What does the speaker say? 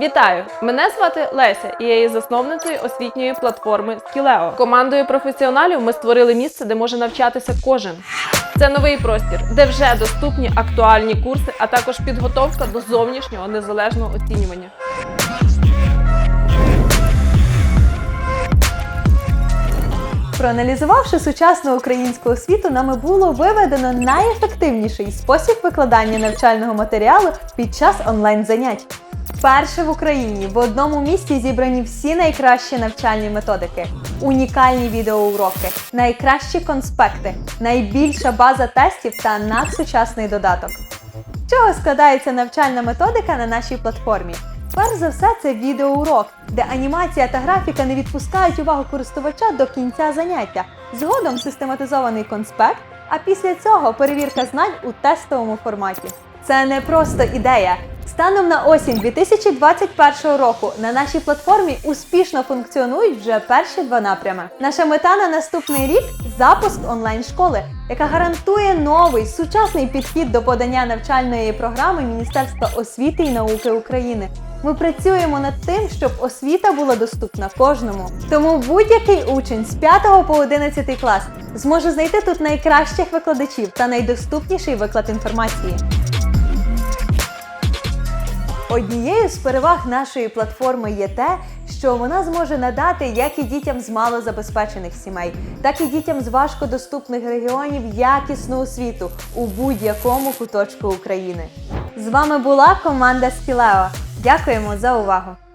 Вітаю! Мене звати Леся, і я є засновницею освітньої платформи Skileo. Командою професіоналів ми створили місце, де може навчатися кожен. Це новий простір, де вже доступні актуальні курси, а також підготовка до зовнішнього незалежного оцінювання. Проаналізувавши сучасну українську освіту, нами було виведено найефективніший спосіб викладання навчального матеріалу під час онлайн-занять. Вперше в Україні в одному місці зібрані всі найкращі навчальні методики, унікальні відеоуроки, найкращі конспекти, найбільша база тестів та надсучасний додаток. Чого складається навчальна методика на нашій платформі? Перш за все, це відеоурок, де анімація та графіка не відпускають увагу користувача до кінця заняття. Згодом систематизований конспект, а після цього перевірка знань у тестовому форматі. Це не просто ідея. Станом на осінь 2021 року на нашій платформі успішно функціонують вже перші два напрями. Наша мета на наступний рік запуск онлайн-школи, яка гарантує новий сучасний підхід до подання навчальної програми Міністерства освіти і науки України. Ми працюємо над тим, щоб освіта була доступна кожному. Тому будь-який учень з 5 по 11 клас зможе знайти тут найкращих викладачів та найдоступніший виклад інформації. Однією з переваг нашої платформи є те, що вона зможе надати як і дітям з малозабезпечених сімей, так і дітям з важкодоступних регіонів якісну освіту у будь-якому куточку України. З вами була команда Скілео. Дякуємо за увагу!